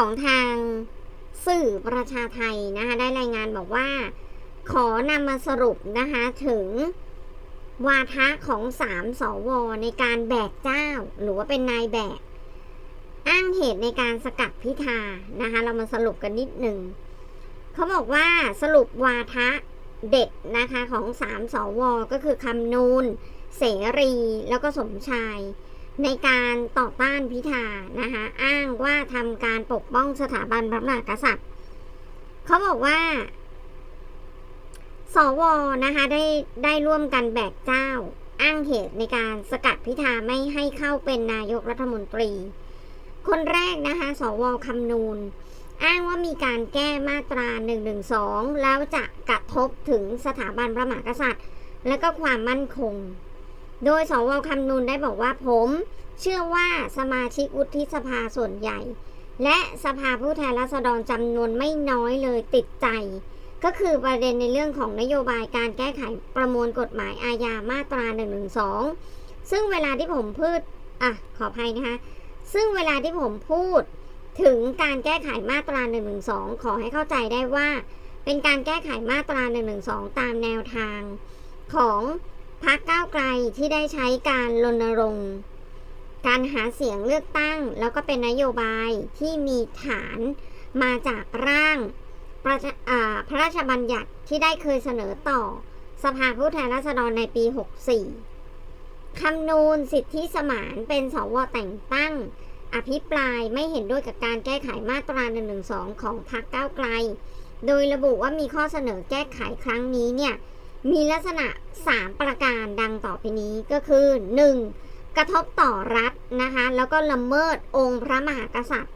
ของทางสื่อประชาไทยนะคะได้รายงานบอกว่า ขอนำมาสรุปนะคะถึงวาทะของสามสวในการแบกเจ้า หรือว่าเป็นนายแบก อ้างเหตุในการสกัดพิธานะคะเรามาสรุปกันนิดหนึ่งเขาบอกว่าสรุปวาทะเด็ดนะคะของสามสวก็คือคำนูนเสรีแล้วก็สมชาย ในการต่อต้านพิธานะคะอ้างว่าทำการปกป้องสถาบันพระมหากษัตริย์เขาบอกว่า สวนะคะได้ได้ร่วมกันแบกเจ้า อ้างเหตุในการสกัดพิธาไม่ให้เข้าเป็นนายกรัฐมนตรี คนแรกนะคะสวคำนูนอ้างว่ามีการแก้มาตรา112แล้วจะกระทบถึงสถาบันพระมหากษัตริย์ และก็ความมั่นคง โดยสวคำนูนได้บอกว่าผม เชื่อว่าสมาชิกวุฒิสภาส่วนใหญ่ และสภาผู้แทนราษฎรจำนวนไม่น้อยเลยติดใจ ก็คือประเด็นในเรื่องของนโยบายการแก้ไขประมวลกฎหมายอาญามาตรา 112 ซึ่งเวลาที่ผมพูดอะขออภัยนะคะซึ่งเวลาที่ผมพูดถึงการแก้ไขมาตรา 112 ขอให้เข้าใจได้ว่า เป็นการแก้ไขมาตรา 112 ตามแนวทางของ พรรคก้าวไกลที่ได้ใช้การรณรงค์ การหาเสียงเลือกตั้ง แล้วก็เป็นนโยบายที่มีฐานมาจากร่างประพระราชบัญญัติที่ได้เคยเสนอต่อสภาผู้แทนราษฎรในปี 64 คำนูนสิทธิสมานเป็นสวแต่งตั้ง อภิปรายไม่เห็นด้วยกับการแก้ไขมาตรา112 ของพรรคก้าวไกล โดยระบุว่ามีข้อเสนอแก้ไขครั้งนี้เนี่ย มีลักษณะ 3 ประการดังต่อไปนี้ก็คือ 1. กระทบต่อรัฐนะคะแล้วก็ละเมิดองค์พระมหากษัตริย์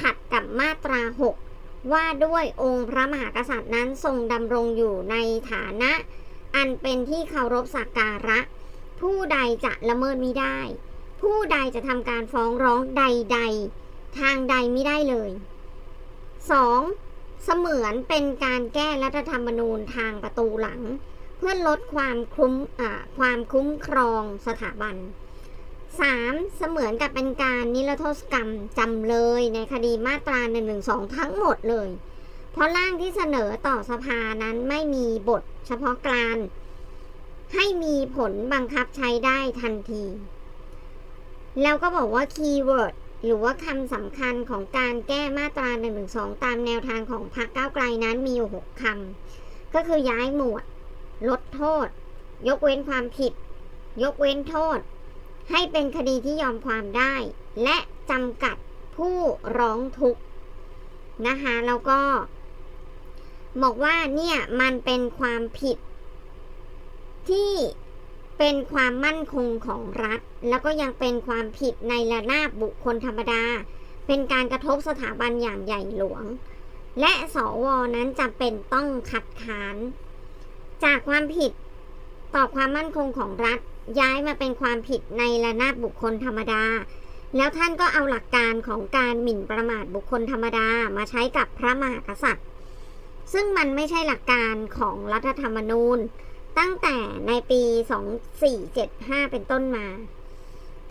ขัดกับมาตรา 6 ว่าด้วยองค์พระมหากษัตริย์นั้นทรงดำรงอยู่ในฐานะ อันเป็นที่เคารพสักการะ ผู้ใดจะละเมิดมิได้ ผู้ใดจะทำการฟ้องร้องใด ๆ ทางใดไม่ได้เลย 2. เสมือนเป็นการแก้รัฐธรรมนูญทางประตูหลัง พื่อลดความคุ้มความคุ้มครองสถาบัน 3. เสมือนกับเป็นการนิรโทษกรรมจำเลยในคดีมาตรา112ทั้งหมดเลย เพราะร่างที่เสนอต่อสภานั้นไม่มีบทเฉพาะกางให้มีผลบังคับใช้ได้ทันที แล้วก็บอกว่าคีย์เวิร์ดหรือว่าคำสำคัญของการแก้มาตรา112ตามแนวทางของพรรคก้าวไกลนั้นมีอยู่ 6คำก็คือย้ายหมวด ลดโทษ ยกเว้นความผิด ยกเว้นโทษ ให้เป็นคดีที่ยอมความได้ และจำกัดผู้ร้องทุกข์นะคะแล้วก็ บอกว่าเนี่ยมันเป็นความผิด ที่เป็นความมั่นคงของรัฐ แล้วก็ยังเป็นความผิดในระนาบบุคคลธรรมดา เป็นการกระทบสถาบันอย่างใหญ่หลวง และสวนั้นจำเป็นต้องคัดค้าน จากความผิดต่อความมั่นคงของรัฐ ย้ายมาเป็นความผิดในระนาบบุคคลธรรมดา แล้วท่านก็เอาหลักการของการหมิ่นประมาทบุคคลธรรมดามาใช้กับพระมหากษัตริย์ ซึ่งมันไม่ใช่หลักการของรัฐธรรมนูญ ตั้งแต่ในปี 2475 เป็นต้นมา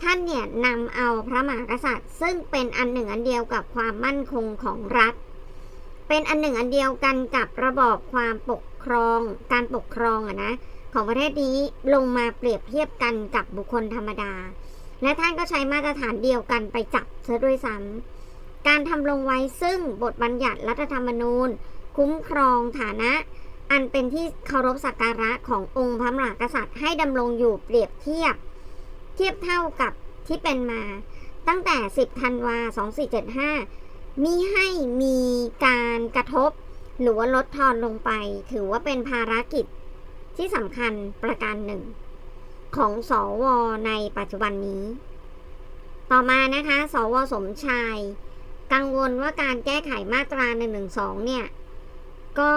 ท่านเนี่ยนำเอาพระมหากษัตริย์ ซึ่งเป็นอันหนึ่งอันเดียวกับความมั่นคงของรัฐ เป็นอันหนึ่งอันเดียวกันกับระบอบความปก ครอง การปกครองอะนะของประเทศนี้ลงมาเปรียบเทียบกันกับบุคคลธรรมดา และท่านก็ใช้มาตรฐานเดียวกันไปจับเสียด้วยซ้ำการทำลงไว้ซึ่งบทบัญญัติรัฐธรรมนูญ คุ้มครองฐานะ อันเป็นที่เคารพสักการะขององค์พระมหากษัตริย์ให้ดำรงอยู่เปรียบเทียบ เทียบเท่ากับที่เป็นมา ตั้งแต่ 10 ธันวา 2475มีให้มีการกระทบ หรือว่าลดทอนลงไป ถือว่าเป็นภารกิจที่สำคัญประการหนึ่ง ของสอวอในปัจจุบันนี้ ต่อมานะคะ สวสมชาย กังวลว่าการแก้ไขมาตรา112เนี่ย ก็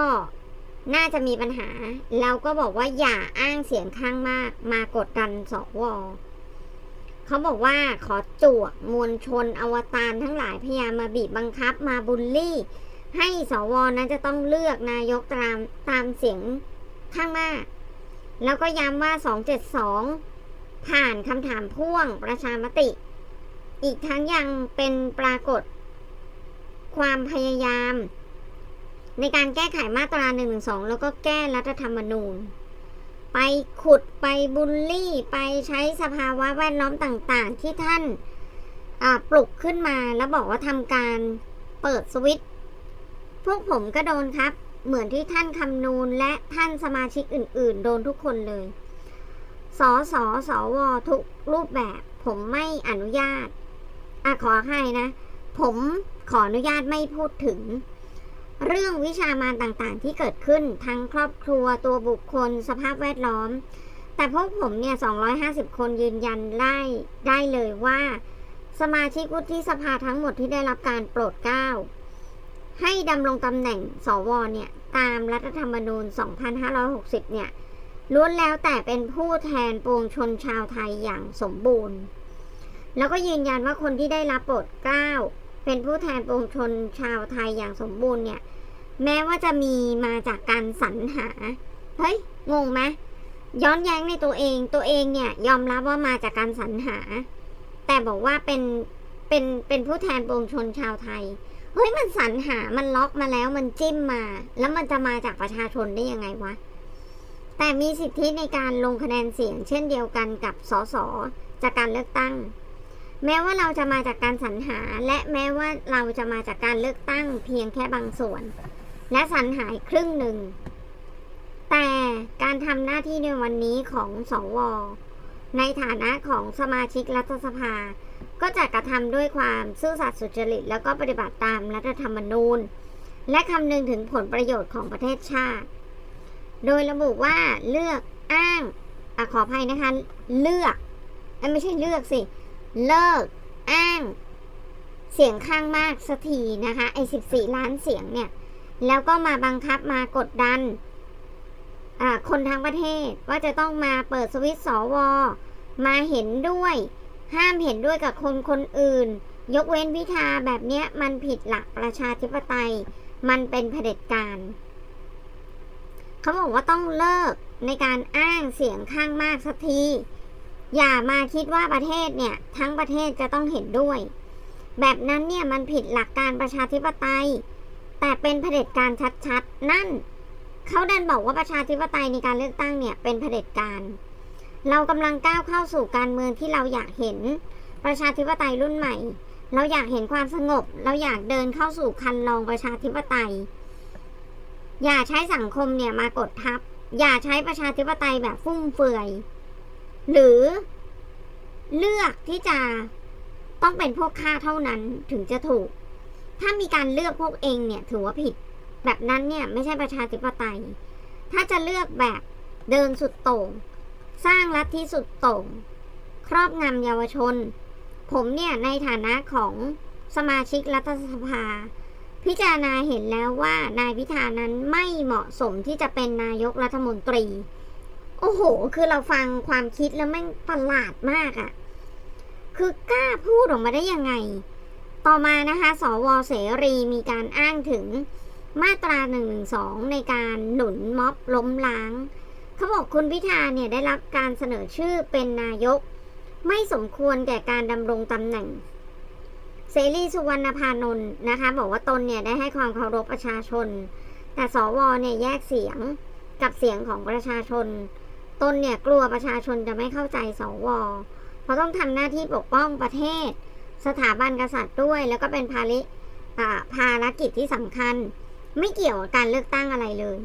น่าจะมีปัญหา แล้วก็บอกว่าอย่าอ้างเสียงข้างมาก มากดดันสวเขาบอกว่าขอจวกมวลชนอวตารทั้งหลายพยายามมาบีบบังคับมาบูลลี่ ให้สวนั้นจะต้องเลือกนายกตามตามเสียงข้างมาก แล้วก็ย้ำว่า 272 ผ่านคำถามพ่วงประชามติ อีกทั้งยังเป็นปรากฏ ความพยายาม ในการแก้ไขมาตรา1นึแล้วก็แก้รัฐธรรมนูญ ไปขุดไปบูลลี่ ไปใช้สภาวะแวดล้อมต่างๆ ที่ท่านปลุกขึ้นมาแล้วบอกว่าทำการเปิดสวิตช์ พวกผมก็โดนครับ เหมือนที่ท่านคำนูนและท่านสมาชิกอื่น ๆ โดนทุกคนเลย สอสอสอวอทุกรูปแบบ ผมไม่อนุญาตอะขอให้นะ ผมขออนุญาตไม่พูดถึง เรื่องวิชามารต่างๆ ที่เกิดขึ้นทั้งครอบครัวตัวบุคคลสภาพแวดล้อม แต่พวกผมเนี่ย 250 คนยืนยันได้ได้เลยว่า สมาชิกวุฒิสภาทั้งหมดที่ได้รับการโปรดเกล้า ให้ดำรงตำแหน่งสวเนี่ยตามรัฐธรรมนูญ 2560 เนี่ยล้วนแล้วแต่เป็นผู้แทนปวงชนชาวไทยอย่างสมบูรณ์ แล้วก็ยืนยันว่าคนที่ได้รับโปรดเกล้าเป็นผู้แทนปวงชนชาวไทยอย่างสมบูรณ์เนี่ย แม้ว่าจะมีมาจากการสรรหา เฮ้ย งงไหมย้อนแย้งในตัวเอง ตัวเองเนี่ยยอมรับว่ามาจากการสรรหา แต่บอกว่าเป็นเป็นเป็นผู้แทนปวงชนชาวไทย เฮ้ยมันสรรหา มันล็อกมาแล้วมันจิ้มมา แล้วมันจะมาจากประชาชนได้ยังไงวะ แต่มีสิทธิในการลงคะแนนเสียง เช่นเดียวกันกับสสจากการเลือกตั้ง แม้ว่าเราจะมาจากการสรรหา และแม้ว่าเราจะมาจากการเลือกตั้ง เพียงแค่บางส่วน และสรรหายครึ่งหนึ่ง แต่การทำหน้าที่ในวันนี้ของสว ในฐานะของสมาชิกรัฐสภา ก็จะกระทำด้วยความซื่อสัตย์สุจริต แล้วก็ปฏิบัติตามรัฐธรรมนูญ และคำนึงถึงผลประโยชน์ของประเทศชาติ โดยระบุว่าเลือกอ้างอขออภัยนะคะ เลือกไม่ใช่เลือกสิ เลิก อ้าง เสียงข้างมากสักทีนะคะไอ้สิบสี่ล้านเสียงเนี่ย แล้วก็มาบังคับมากดดันคนทั้งประเทศว่าจะต้องมาเปิดสวิตช์สว มาเห็นด้วย ห้ามเห็นด้วยกับคนคนอื่น ยกเว้นพิธาแบบเนี้ยมันผิดหลักประชาธิปไตย มันเป็นเผด็จการเขาบอกว่าต้องเลิกในการอ้างเสียงข้างมากสักที อย่ามาคิดว่าประเทศเนี่ย ทั้งประเทศจะต้องเห็นด้วย แบบนั้นเนี่ยมันผิดหลักการประชาธิปไตย แต่เป็นเผด็จการชัดๆ นั่นเขาดันบอกว่าประชาธิปไตยในการเลือกตั้งเนี่ยเป็นเผด็จการ เรากำลังก้าวเข้าสู่การเมืองที่เราอยากเห็น ประชาธิปไตยรุ่นใหม่ เราอยากเห็นความสงบ เราอยากเดินเข้าสู่คันลองประชาธิปไตย อย่าใช้สังคมเนี่ยมากดทับ อย่าใช้ประชาธิปไตยแบบฟุ่มเฟือย หรือเลือกที่จะต้องเป็นพวกข้าเท่านั้นถึงจะถูก ถ้ามีการเลือกพวกเองเนี่ยถือว่าผิด แบบนั้นเนี่ยไม่ใช่ประชาธิปไตย ถ้าจะเลือกแบบเดินสุดโต่ง สร้างลัทธิสุดโต่ง ครอบงำเยาวชน ผมเนี่ยในฐานะของสมาชิกรัฐสภา พิจารณาเห็นแล้วว่านายพิธานั้นไม่เหมาะสมที่จะเป็นนายกรัฐมนตรี โอ้โห คือเราฟังความคิดแล้วแม่งประหลาดมากอะ่ะ คือกล้าพูดออกมาได้ยังไง ต่อมานะคะ สวเสรีมีการอ้างถึงมาตรา1นึในการหนุนม็อบล้มล้าง เขาบอกคุณพิธาเนี่ยได้รับการเสนอชื่อเป็นนายก ไม่สมควรแก่การดำรงตำแหน่งเสรีสุวรรณพานนท์นะคะ บอกว่าตนเนี่ยได้ให้ความเคารพประชาชน แต่สวเนี่ยแยกเสียงกับเสียงของประชาชน ตนเนี่ยกลัวประชาชนจะไม่เข้าใจสวเพราะต้องทำหน้าที่ปกป้องประเทศ สถาบันกษัตริย์ด้วย แล้วก็เป็นภาริภารกิจที่สำคัญ ไม่เกี่ยวกับการเลือกตั้งอะไรเลย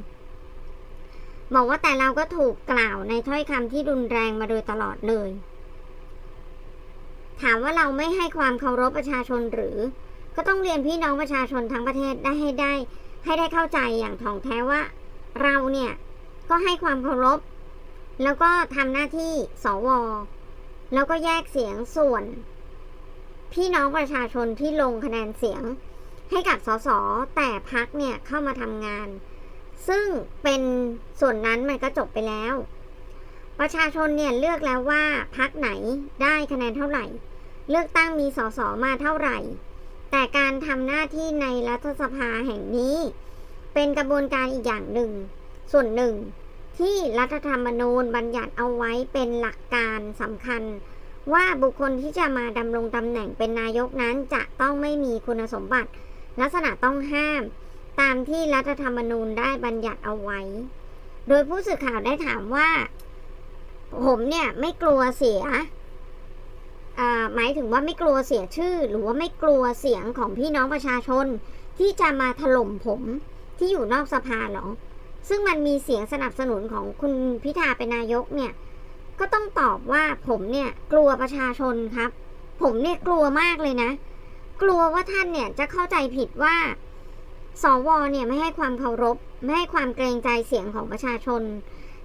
บอกว่าแต่เราก็ถูกกล่าวในถ้อยคำที่รุนแรงมาโดยตลอดเลย ถามว่าเราไม่ให้ความเคารพประชาชนหรือ ก็ต้องเรียนพี่น้องประชาชนทั้งประเทศได้ให้ได้ ให้ได้เข้าใจอย่างถ่องแท้ว่า เราเนี่ย ก็ให้ความเคารพ แล้วก็ทำหน้าที่สว แล้วก็แยกเสียงส่วน พี่น้องประชาชนที่ลงคะแนนเสียง ให้กับสสแต่พักเนี่ยเข้ามาทำงาน ซึ่งเป็นส่วนนั้นมันก็จบไปแล้ว ประชาชนเนี่ยเลือกแล้วว่าพักไหนได้คะแนนเท่าไหร่ เลือกตั้งมีสสมาเท่าไหร่ แต่การทำหน้าที่ในรัฐสภาแห่งนี้ เป็นกระบวนการอีกอย่างหนึ่ง ส่วนหนึ่ง ที่รัฐธรรมนูญบัญญัติเอาไว้เป็นหลักการสำคัญ ว่าบุคคลที่จะมาดำรงตำแหน่งเป็นนายกนั้นจะต้องไม่มีคุณสมบัติ ลักษณะต้องห้าม ตามที่รัฐธรรมนูญได้บัญญัติเอาไว้ โดยผู้สื่อข่าวได้ถามว่า ผมเนี่ยไม่กลัวเสียหมายถึงว่าไม่กลัวเสียชื่อ หรือว่าไม่กลัวเสียงของพี่น้องประชาชน ที่จะมาถล่มผมที่อยู่นอกสภาหรอ ซึ่งมันมีเสียงสนับสนุนของคุณพิธาเป็นนายกเนี่ย ก็ต้องตอบว่าผมเนี่ยกลัวประชาชนครับ ผมเนี่ยกลัวมากเลยนะ กลัวว่าท่านเนี่ยจะเข้าใจผิดว่า สวเนี่ยไม่ให้ความเคารพไม่ให้ความเกรงใจเสียงของประชาชน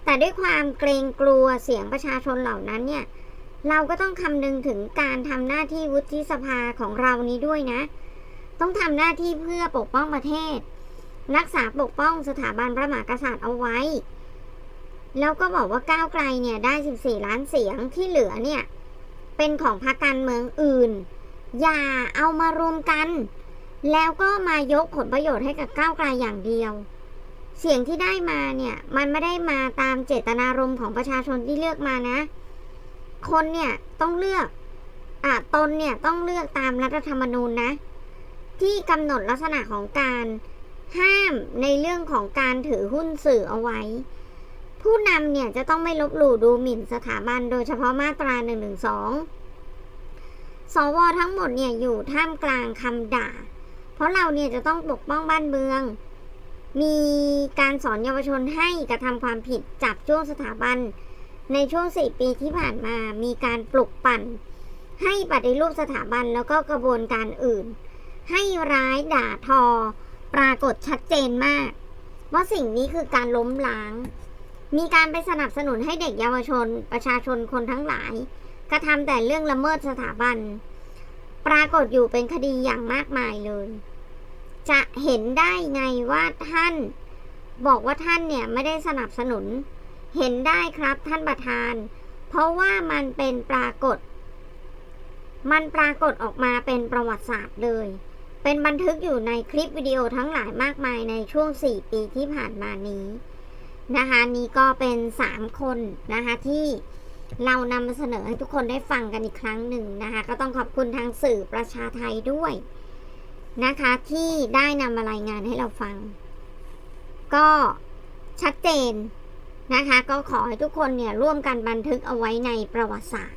แต่ด้วยความเกรงกลัวเสียงประชาชนเหล่านั้นเนี่ยเราก็ต้องคำนึงถึงการทำหน้าที่วุฒิสภาของเรานี้ด้วยนะ ต้องทำหน้าที่เพื่อปกป้องประเทศ รักษาปกป้องสถาบันพระมหากษัตริย์เอาไว้ แล้วก็บอกว่าก้าวไกลเนี่ยได้ 14 ล้านเสียงที่เหลือเนี่ยเป็นของพรรคการเมืองอื่น อย่าเอามารวมกัน แล้วก็มายกผลประโยชน์ให้กับก้าวไกลอย่างเดียว เสียงที่ได้มาเนี่ย มันไม่ได้มาตามเจตนารมณ์ของประชาชนที่เลือกมานะ คนเนี่ยต้องเลือกอะตนเนี่ยต้องเลือกตามรัฐธรรมนูญนะ ที่กำหนดลักษณะของการห้ามในเรื่องของการถือหุ้นสื่อเอาไว้ ผู้นำเนี่ยจะต้องไม่ลบหลู่ดูหมิ่นสถาบันโดยเฉพาะมาตรา1นึสวทั้งหมดเนี่ยอยู่ท่ามกลางคำด่า เพราะเราเนี่ยจะต้องปกป้องบ้านเมือง มีการสอนเยาวชนให้กระทำความผิดจับจ้วงสถาบัน ในช่วง4ปีที่ผ่านมามีการปลุกปั่น ให้ปฏิรูปสถาบันแล้วก็กระบวนการอื่น ให้ร้ายด่าทอ ปรากฏชัดเจนมาก ว่าสิ่งนี้คือการล้มล้าง มีการไปสนับสนุนให้เด็กเยาวชน ประชาชนคนทั้งหลาย กระทำแต่เรื่องละเมิดสถาบัน ปรากฏอยู่เป็นคดีอย่างมากมายเลย จะเห็นได้ไงว่าท่าน บอกว่าท่านเนี่ยไม่ได้สนับสนุน เห็นได้ครับท่านประธาน เพราะว่ามันเป็นปรากฏ มันปรากฏออกมาเป็นประวัติศาสตร์เลย เป็นบันทึกอยู่ในคลิปวิดีโอทั้งหลายมากมายในช่วง 4 ปีที่ผ่านมานี้นะคะนี่ก็เป็น 3 คนนะคะที่ เรานำมาเสนอให้ทุกคนได้ฟังกันอีกครั้งหนึ่งนะคะ ก็ต้องขอบคุณทางสื่อประชาไทยด้วยนะคะ ที่ได้นำมารายงานให้เราฟัง ก็ชัดเจนนะคะ ก็ขอให้ทุกคนเนี่ยร่วมกันบันทึกเอาไว้ในประวัติศาสตร์